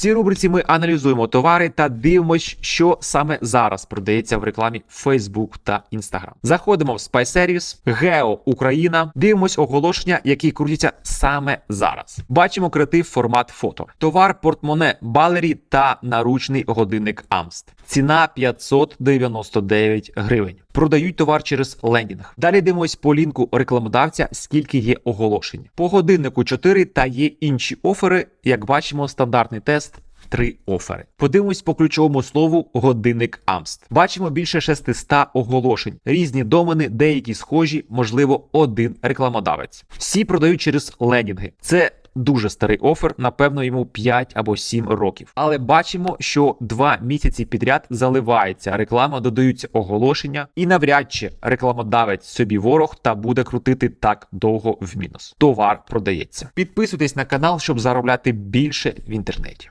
цій рубриці ми аналізуємо товари та дивимось, що саме зараз продається в рекламі Facebook та Instagram. Заходимо в Spy Service, Гео Україна, дивимось оголошення, які крутяться саме зараз. Бачимо креатив формат фото, товар портмоне Балері та наручний годинник Амст. Ціна 599 гривень. Продають товар через лендінг. Далі дивимось по лінку рекламодавця, скільки є оголошень. По годиннику 4 та є інші офери. Як бачимо, стандартний тест. Три офери. Подивимось по ключовому слову годинник Амст. Бачимо більше 600 оголошень. Різні домени, деякі схожі, можливо, один рекламодавець. Всі продають через лендінги. Це дуже старий офер, напевно, йому 5 або 7 років. Але бачимо, що два місяці підряд заливається реклама, додаються оголошення, і навряд чи рекламодавець собі ворог та буде крутити так довго в мінус. Товар продається. Підписуйтесь на канал, щоб заробляти більше в інтернеті.